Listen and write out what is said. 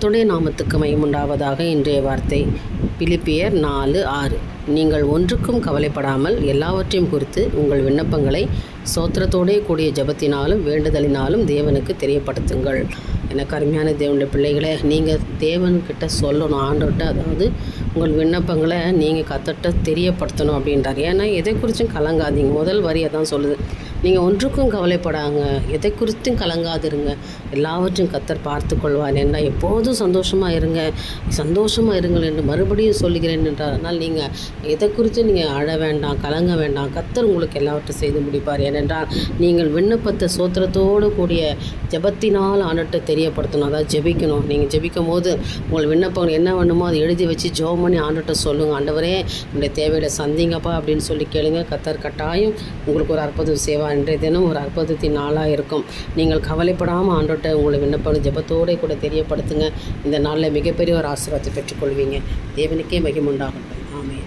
கர்த்துடைய நாமத்துக்கு மையமுண்டாவதாக இன்றைய வார்த்தை. பிலிப்பியர் நாலு ஆறு. நீங்கள் ஒன்றுக்கும் கவலைப்படாமல் எல்லாவற்றையும் குறித்து உங்கள் விண்ணப்பங்களை சோத்திரத்தோடே கூடிய ஜெபத்தினாலும் வேண்டுதலினாலும் தேவனுக்கு தெரியப்படுத்துங்கள். எனக்கு அருமையான தேவனுடைய பிள்ளைகளை நீங்கள் தேவன்கிட்ட சொல்லணும் ஆண்டவர்கிட்ட அதாவது உங்கள் விண்ணப்பங்களை நீங்கள் கத்தட்ட தெரியப்படுத்தணும் அப்படின்றார் ஏன்னா எதை குறித்தும் கலங்காதீங்க. முதல் வரியை தான் சொல்லுது. நீங்கள் ஒன்றுக்கும் கவலைப்படாங்க. எதை குறித்தும் கலங்காதிருங்க. எல்லாவற்றையும் கத்தர் பார்த்து கொள்வார். என்ன எப்போதும் சந்தோஷமாக இருங்க. சந்தோஷமாக இருங்கள் என்று மறுபடியும் சொல்லுகிறேன் என்றார். அதனால் நீங்கள் எதை குறித்தும் நீங்கள் அழ வேண்டாம் கலங்க வேண்டாம். கத்தர் உங்களுக்கு எல்லாவற்றையும் செய்து முடிப்பார். ஏனென்றால் நீங்கள் விண்ணப்பத்தை சோத்திரத்தோடு கூடிய ஜெபத்தினால் ஆண்டட்ட தெரியப்படுத்தணும். அதாவது ஜெபிக்கணும். நீங்கள் ஜெபிக்கும் போது உங்கள் விண்ணப்பங்கள் என்ன வேணுமோ அதை எழுதி வச்சு ஜெபம் பண்ணி ஆண்டுகிட்ட சொல்லுங்கள் ஆண்டவரே உங்களுடைய தேவையில சந்திங்கப்பா அப்படின்னு சொல்லி கேளுங்க. கத்தர் கட்டாயம் உங்களுக்கு ஒரு அற்புதம் செய்வார். இன்றைய தினம் ஒரு அற்புதத்தின் நாளாக இருக்கும். நீங்கள் கவலைப்படாமல் ஆண்டோட்ட உங்களை விண்ணப்பம் ஜபத்தோடு கூட தெரியப்படுத்துங்க. இந்த நாளில் மிகப்பெரிய ஒரு ஆசீர்வாதத்தை பெற்றுக்கொள்வீங்க. தேவனுக்கே மகிமுண்டாகட்டும் ஆமே